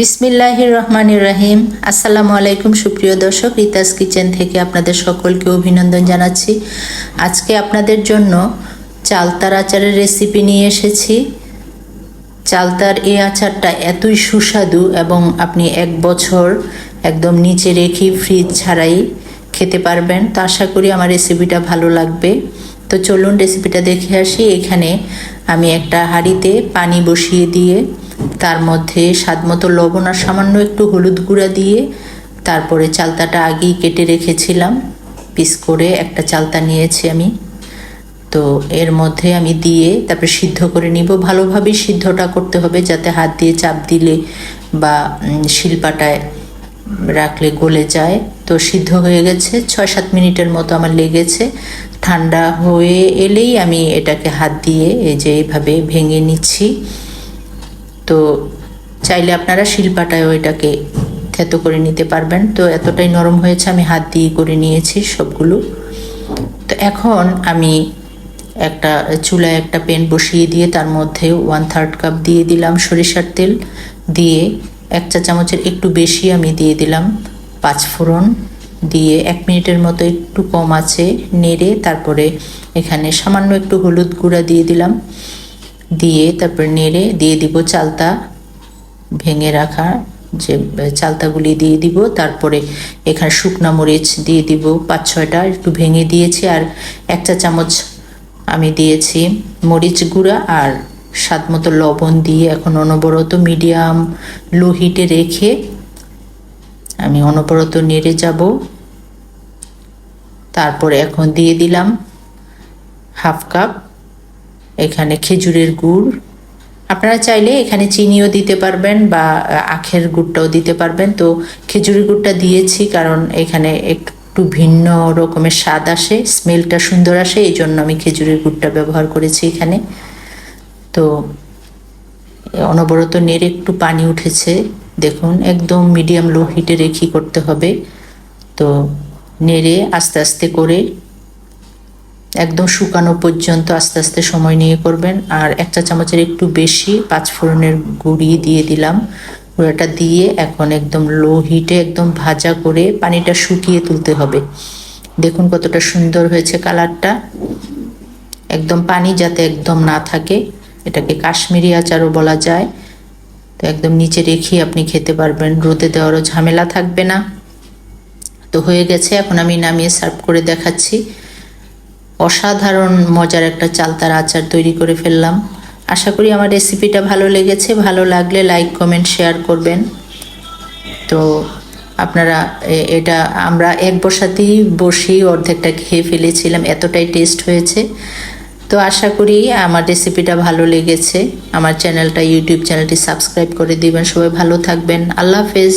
বিসমিল্লাহ রহমান রাহিম। আসসালামু আলাইকুম, সুপ্রিয় দর্শক, রিতাস কিচেন থেকে আপনাদের সকলকে অভিনন্দন জানাচ্ছি। আজকে আপনাদের জন্য চালতার আচারের রেসিপি নিয়ে এসেছি। চালতার এই আচারটা এতই সুস্বাদু এবং আপনি এক বছর একদম নিচে রেখে ফ্রিজ ছাড়াই খেতে পারবেন। তো আশা করি আমার রেসিপিটা ভালো লাগবে। তো চলুন রেসিপিটা দেখে আসি। এখানে আমি একটা হাঁড়িতে পানি বসিয়ে দিয়ে তার মধ্যে স্বাদ মতো লবণ আর সামান্য একটু হলুদ গুঁড়া দিয়ে তারপরে চালতাটা আগেই কেটে রেখেছিলাম। পিস করে একটা চালতা নিয়েছি আমি। তো এর মধ্যে আমি দিয়ে তারপরে সিদ্ধ করে নিব। ভালোভাবে সিদ্ধটা করতে হবে যাতে হাত দিয়ে চাপ দিলে বা শিলপাটায় রাখলে গলে যায়। তো সিদ্ধ হয়ে গেছে। ছয় সাত মিনিটের মতো আমার লেগেছে। ঠান্ডা হয়ে এলেই আমি এটাকে হাত দিয়ে এই যে এইভাবে ভেঙে নিচ্ছি। তো চাইলে আপনারা শিলপাটায়ও এটাকে থেতো করে নিতে পারবেন। তো এতটাই নরম হয়েছে, আমি হাত দিয়ে করে নিয়েছি সবগুলো। তো এখন আমি একটা চুলায় একটা প্যান বসিয়ে দিয়ে তার মধ্যে ওয়ান থার্ড কাপ দিয়ে দিলাম সরিষার তেল। দিয়ে এক চা চামচের একটু বেশি আমি দিয়ে দিলাম পাঁচ ফোড়ন। দিয়ে এক মিনিটের মতো একটু কম আছে, নেড়ে তারপরে এখানে সামান্য একটু হলুদ গুঁড়া দিয়ে দিলাম। দিয়ে তারপরে নেড়ে দিয়ে দিব চালতা। ভেঙে রাখা যে, চালতাগুলি দিয়ে দিব। তারপরে এখানে শুকনা মরিচ দিয়ে দিব। পাঁচ ছয়টা একটু ভেঙে দিয়েছি আর এক চা চামচ আমি দিয়েছি মরিচ গুঁড়া আর স্বাদ মতো লবণ দিয়ে এখন অনবরত মিডিয়াম লো হিটে রেখে আমি অনবরত নেড়ে যাব। তারপরে এখন দিয়ে দিলাম হাফ কাপ এখানে খেজুরের গুড়। আপনারা চাইলে এখানে চিনিও দিতে পারবেন বা আখের গুড়টাও দিতে পারবেন। তো খেজুরের গুড়টা দিয়েছি কারণ এখানে একটু ভিন্ন রকমের স্বাদ আসে, স্মেলটা সুন্দর আসে এই জন্য আমি খেজুরের গুড়টা ব্যবহার করেছি এখানে। তো অনবরত নেড়ে একটু পানি উঠেছে। দেখুন, একদম মিডিয়াম লো হিটে রেখি করতে হবে। তো নেড়ে আস্তে আস্তে করে একদম শুকানো পর্যন্ত আস্তে আস্তে সময় নিয়ে করবেন। আর একটা চামচের একটু বেশি পাঁচ ফোড়নের গুঁড়ি দিয়ে দিলাম। গুঁড়াটা দিয়ে এখন একদম লো হিটে একদম ভাজা করে পানিটা শুকিয়ে তুলতে হবে। দেখুন কতটা সুন্দর হয়েছে কালারটা। একদম পানি যাতে একদম না থাকে, এটাকে কাশ্মীরি আচারও বলা যায়। তো একদম নিচে রেখে আপনি খেতে পারবেন, রোদে দেওয়ারও ঝামেলা থাকবে না। তো হয়ে গেছে, এখন আমি নামিয়ে সার্ভ করে দেখাচ্ছি। অসাধারণ মজার একটা চালতার আচার তৈরি করে ফেললাম। আশা করি আমার রেসিপিটা ভালো লেগেছে। ভালো লাগলে লাইক কমেন্ট শেয়ার করবেন। তো আপনারা এটা আমরা এক বসাতেই বসেই অর্ধেকটা খেয়ে ফেলেছিলাম। এতটাই টেস্ট হয়েছে। তো আশা করি আমার রেসিপিটা ভালো লেগেছে। আমার চ্যানেলটা ইউটিউব চ্যানেলটি সাবস্ক্রাইব করে দিবেন। সবাই ভালো থাকবেন। আল্লাহ হাফেজ।